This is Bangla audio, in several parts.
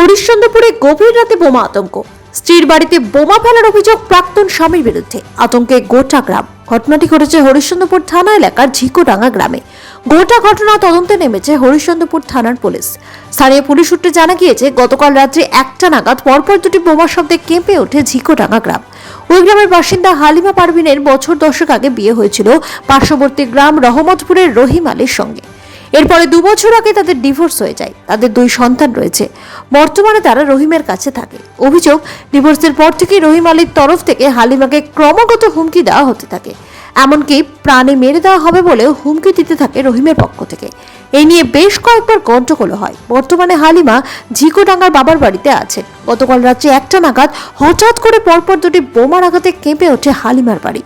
হরিশ্চন্দ্রপুরে গভীর রাতে বোমা আতঙ্ক। স্ত্রীর বাড়িতে বোমা ফেলার অভিযোগ প্রাক্তন স্বামীর বিরুদ্ধে। আতঙ্কে গোটা গ্রাম। ঘটনাটি ঘটেছে হরিশ্চন্দ্রপুর থানা এলাকার ঝিকোডাঙ্গা গ্রামে। গোটা ঘটনা তদন্তে নেমেছে হরিশ্চন্দ্রপুর থানার পুলিশ। স্থানীয় পুলিশ সূত্রে জানা গিয়েছে, গতকাল রাত্রে একটা নাগাদ পরপর দুটি বোমার শব্দে কেঁপে ওঠে ঝিকোডাঙ্গা গ্রাম। ওই গ্রামের বাসিন্দা হালিমা পারভিনের বছর দশক আগে বিয়ে হয়েছিল পার্শ্ববর্তী গ্রাম রহমতপুরের রহিম আলীর সঙ্গে। এরপরে দু বছর আগে তাদের ডিভোর্স হয়ে যায়। তাদের দুই সন্তান রয়েছে। বর্তমানে তারা রহিমের কাছে থাকে। অভিযোগ, ডিভোর্সের পর থেকে রহিম আলীর তরফ থেকে হালিমাকে ক্রমাগত হুমকি দেওয়া হতে থাকে। এমনকি প্রাণে মেরে দেওয়া হবে বলেও হুমকি দিতে থাকে রহিমের পক্ষ থেকে। এই নিয়ে বেশ কয়েকবার গন্ডগোল হয়। বর্তমানে হালিমা ঝিকোডাঙ্গার বাবার বাড়িতে আছে। গতকাল রাত্রে একটা নাগাদ হঠাৎ করে পরপর দুটি বোমার আঘাতে কেঁপে ওঠে হালিমার বাড়ি।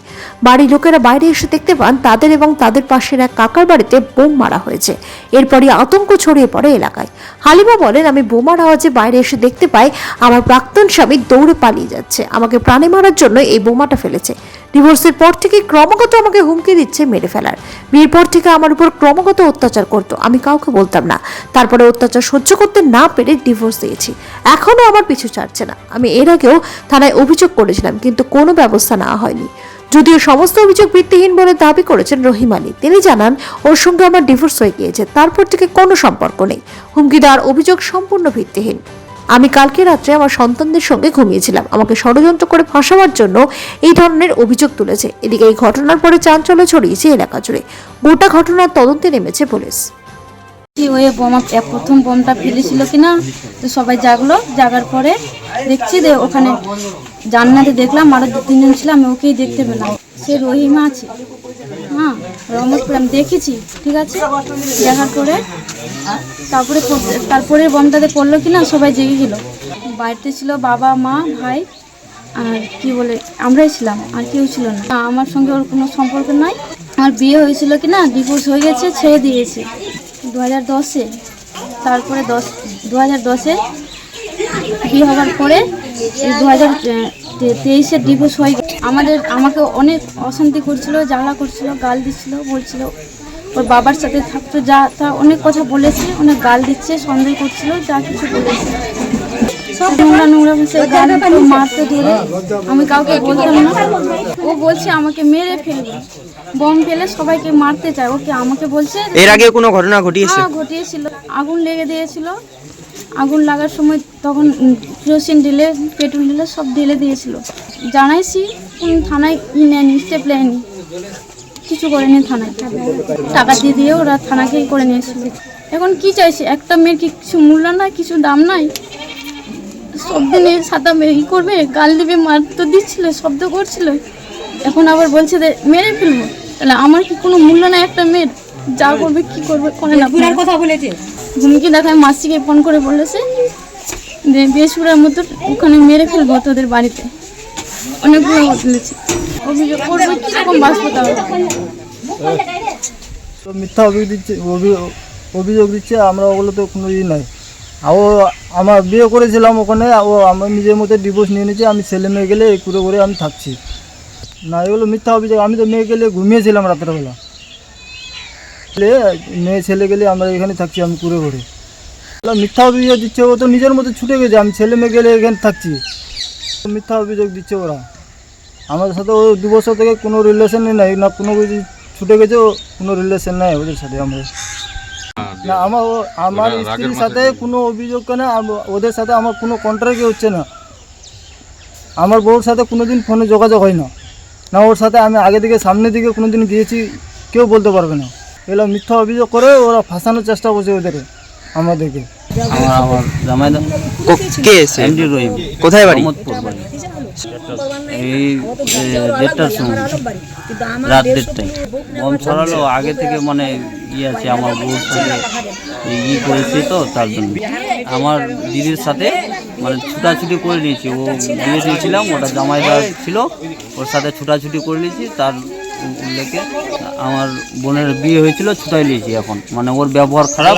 বাড়ির লোকেরা বাইরে এসে দেখতে পান, তাদের এবং তাদের পাশের এক কাকার বাড়িতে বোম মারা হয়েছে। এরপরই আতঙ্ক ছড়িয়ে পড়ে এলাকায়। হালিমা বলেন, আমি বোমার আওয়াজে বাইরে এসে দেখতে পাই, আমার প্রাক্তন স্বামী দৌড়ে পালিয়ে যাচ্ছে। আমাকে প্রাণে মারার জন্য এই বোমাটা ফেলেছে। ডিভোর্সের পর থেকে ক্রমাগত আমাকে হুমকি দিচ্ছে, মেরে ফেলার। বিয়ের পর থেকে আমার উপর ক্রমাগত অত্যাচার করতো। আমি কাউকে বলতাম না। তারপরে অত্যাচার সহ্য করতে না পেরে ডিভোর্স দিয়েছি। এখনও আমার পিছু ছাড়ছে না। আমি এর আগেও থানায় অভিযোগ করেছিলাম, কিন্তু কোনো ব্যবস্থা নেওয়া হয়নি। যদিও সমস্ত অভিযোগ ভিত্তিহীন বলে দাবি করেছেন রহিম আলী। তিনি জানান, ওর সঙ্গে আমার ডিভোর্স হয়ে গিয়েছে। তারপর থেকে কোনো সম্পর্ক নেই। হুমকি দেওয়ার অভিযোগ সম্পূর্ণ ভিত্তিহীন। আমি কালকে রাত্রে আমার সন্তানদের সঙ্গে ঘুমিয়েছিলাম। আমাকে ষড়যন্ত্র করে ফাঁসাবার জন্য এই ধরনের অভিযোগ তুলেছে। এদিকে এই ঘটনার পরে চাঞ্চল্য ছড়িয়েছে এলাকা জুড়ে। গোটা ঘটনার তদন্তে নেমেছে পুলিশ। ওই বোমা প্রথম বোমটা ফেলেছিল কিনা, তো সবাই জাগলো। জাগার পরে দেখছি যে ওখানে জান্নাতে দেখলাম, আরও দু তিনজন ছিলাম ওকেই দেখতে পেলাম। সে রহিমা আছে। হ্যাঁ রহমতপুর দেখেছি ঠিক আছে? দেখার পরে তারপরে তারপরে বোমটাতে পড়ল কি না সবাই জেগে গেল। বাড়িতে ছিল বাবা মা ভাই আর কি বলে আমরাই ছিলাম আর কেউ ছিল না। না, আমার সঙ্গে ওর কোনো সম্পর্ক নাই। আমার বিয়ে হয়েছিল কি না ডিভোর্স হয়ে গেছে ছেড়ে দিয়েছে। দু হাজার দশে তারপরে দশ দু হাজার দশে বিয়ে হওয়ার পরে দু হাজার তেইশে ডিভোর্স হয়ে। আমাদের আমাকে অনেক অশান্তি করছিল জ্বালা করছিল গাল দিচ্ছিল বলছিল ওর বাবার সাথে থাকতো যা। তা অনেক কথা বলেছে অনেক গাল দিচ্ছে সন্দেহ করছিল যা কিছু বলেছে। সব নোংরা নোংরা গাল মারতে ধরে আমি কাউকে বলতাম না। ও বলছে আমাকে মেরে ফেলবে বম ফেলে সবাইকে মারতে চায় ওকে আমাকে বলছে এর আগে কোনো ঘটনা ঘটিয়েছে? হ্যাঁ ঘটিয়েছিল। আগুন লেগে দিয়েছিল। আগুন লাগার সময় তখন কেরোসিন ঢেলে, পেট্রোল ঢেলে সব ঢেলে দিয়েছিল। জানাইছি কোন থানায় ই নেয়নি, স্টেপ নেয়নি। কিছু করেনি থানায়। টাকা দিয়ে দিয়ে ওরা থানাকেই করে নিয়েছিল। এখন কি চাইছে? একটা মেয়ের কি কিছু মূল্য নাই, কিছু দাম নাই? সব দিনে সাদা মেয়ে ই করবে, গাল দেবে, মার তো দিচ্ছিল, শব্দ করছিল। এখন আবার বলছে যে, মেরে ফেলব। তাহলে আমার কি কোনো মূল্য নাই একটা মেয়ের? যা করবে কি করবে করে না আপনারা। কথা বলেছে। হুমকি দেখায় মাসিকে ফোন করে বলেছে যে বেসুরার মতো ওখানে মেরে ফেলব তোদের বাড়িতে। অনেকগুলো বলেছে অভিযোগ করবে কীরকম বাঁচবো তাহলে মিথ্যা অভিযোগ দিচ্ছে অভি- অভিযোগ দিচ্ছে আমরা ওগুলো তো কোনো ই নাই ও আমার বিয়ে করেছিলাম ওখানে ও আমার নিজের মধ্যে ডিভোর্স নিয়ে নিয়েছে আমি ছেলে মেয়ে গেলে এই করে করে আমি থাকছি। না এগুলো মিথ্যা অভিযোগ আমি তো মেয়ে গেলে ঘুমিয়েছিলাম রাত্রেবেলা। মেয়ে ছেলে গেলে আমরা এখানে থাকছি আমি কুড়ে ঘুরে। মিথ্যা অভিযোগ দিচ্ছে ও তো নিজের মতো ছুটে গেছে আমি ছেলে মেয়ে গেলে এখানে থাকছি। মিথ্যা অভিযোগ দিচ্ছে ওরা। আমাদের সাথে ও দু বছর থেকে কোনো রিলেশনই নাই না কোনো কিছু ছুটে গেছে ও কোনো রিলেশন নাই ওদের সাথে আমাদের। না আমার ও- আমার স্ত্রীর সাথে কোনো অভিযোগ কেন আম- ওদের সাথে আমার কোনো কন্ট্রাক্টই হচ্ছে না। আমার বউর সাথে কোনো দিন ফোনে যোগাযোগ হয় না। না ওর সাথে আমি আগে থেকে সামনের দিকে কোনো দিন গিয়েছি কেউ বলতে পারবে না। এগুলো মিথ্যা অভিযোগ করে ওরা ফাঁসানোর চেষ্টা করছে ওদের আমাদেরকে। আমার আমার জামাই কো- এসে? এমডি রহিম। কোথায় বাড়ি? মোহাম্মদপুর এই দেড়টার সময়। রাত দেড়টায়। বম ছড়ালো আগে থেকে মানে ই আছে আমার বউর সাথে এই ই করেছি তো তার জন্য। আমার দিদির সাথে মানে ছুটাছুটি করে নিয়েছি। ও বিয়ে দিয়েছিলাম ওটা জামাইদা ছিল ওর সাথে ছুটাছুটি করে নিয়েছি তার উল্লেখে। আমার বোনের বিয়ে হয়েছিল ছুটাই নিয়েছি এখন। মানে ওর ব্যবহার খারাপ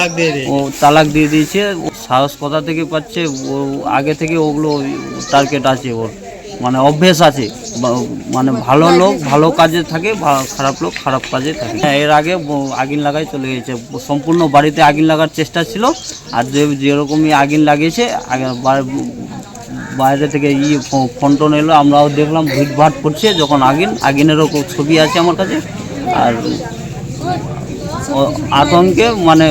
ও তালাক দিয়ে দিয়েছে সাহস কোথা থেকে পাচ্ছে ও আগে থেকে ওগুলো টার্গেট আছে ওর। মানে অভ্যেস আছে মানে ভালো লোক ভালো কাজে থাকে খারাপ লোক খারাপ কাজে থাকে। হ্যাঁ, এর আগে আগুন লাগাই চলে গেছে। সম্পূর্ণ বাড়িতে আগুন লাগার চেষ্টা ছিল আর যে যেরকমই আগুন লাগিয়েছে আগে বাইরে থেকে ই ফ- ফোন টোন এলো আমরাও দেখলাম ভিড় ভাট করছে যখন আগুন আগুনেরও ছবি আছে আমার কাছে। আর আতঙ্কে মানে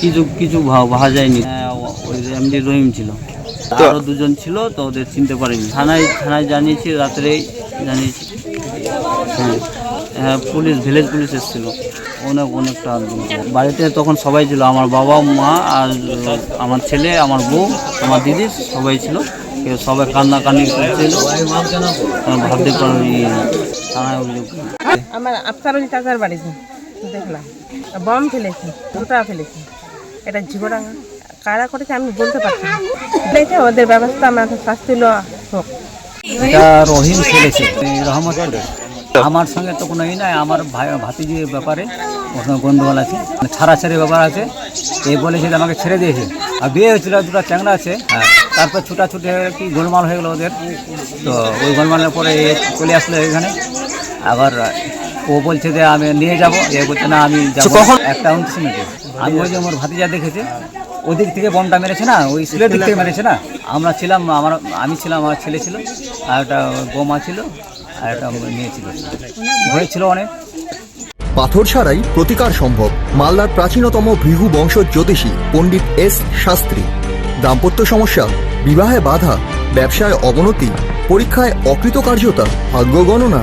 কিছু কিছু ভাবা যায়নি হ্যাঁ, ওই এমডি রহিম ছিল। আরও দুজন ছিল তো ওদের চিনতে পারিনি। থানায় থানায় জানিয়েছি রাত্রেই জানিয়েছি। হ্যাঁ হ্যাঁ পুলিশ ভিলেজ পুলিশ এসেছিল। অনেক অনেকটা বাড়িতে তখন সবাই ছিল। আমার বাবা মা আর আমার ছেলে আমার বউ আমার দিদি সবাই ছিল। সবাই কান্নাকান্নি করছিল। আমি ভাবতে পারি থানায় অভিযোগ। আমার আফতারুল চাচার বাড়িতে দেখলাম। বম ফেলেছে দুটা ফেলেছে। এটা ঝিগোডাঙ্গা কারা করেছে আমি বলতে পারছি ফেলেছে ওদের ব্যবস্থা আমাদের শাস্তি লওয়া হোক। রহিম ফেলেছে, রহমত আমার সঙ্গে তো কোনো ই নাই, আমার ভাই, ভাতিজির ব্যাপারে ওখানে গন্ডগোল আছে ছাড়াছাড়ি ব্যাপার আছে। এই বলেছে যে আমাকে ছেড়ে দিয়েছে। আর বিয়ে হয়েছিল, দুটো চ্যাংড়া আছে হ্যাঁ তারপর ছুটাছুটি হয়ে কি গোলমাল হয়ে গেলো ওদের। তো ওই গোলমালের পরে চলে আসলো এখানে। আবার ও বলছে যে আমি নিয়ে যাব। এ বলছে না আমি যাব একটা উনত্রিশ মিনিটে আমি ওই যে আমার ভাতিজা দেখেছে ওদিক থেকে বমটা মেরেছে না ওই স্কুলের দিক থেকে মেরেছে না? আমরা ছিলাম আমার আমি ছিলাম আমার ছেলে ছিল আর একটা বোমা ছিল আর একটা নিয়েছিল হয়েছিল অনেক। পাথর ছাড়াই প্রতিকার সম্ভব। মালদার প্রাচীনতম ভৃহু বংশ জ্যোতিষী পণ্ডিত এস শাস্ত্রী। দাম্পত্য সমস্যা বিবাহে বাধা ব্যবসায় অবনতি পরীক্ষায় অকৃতকার্যতা ভাগ্য গণনা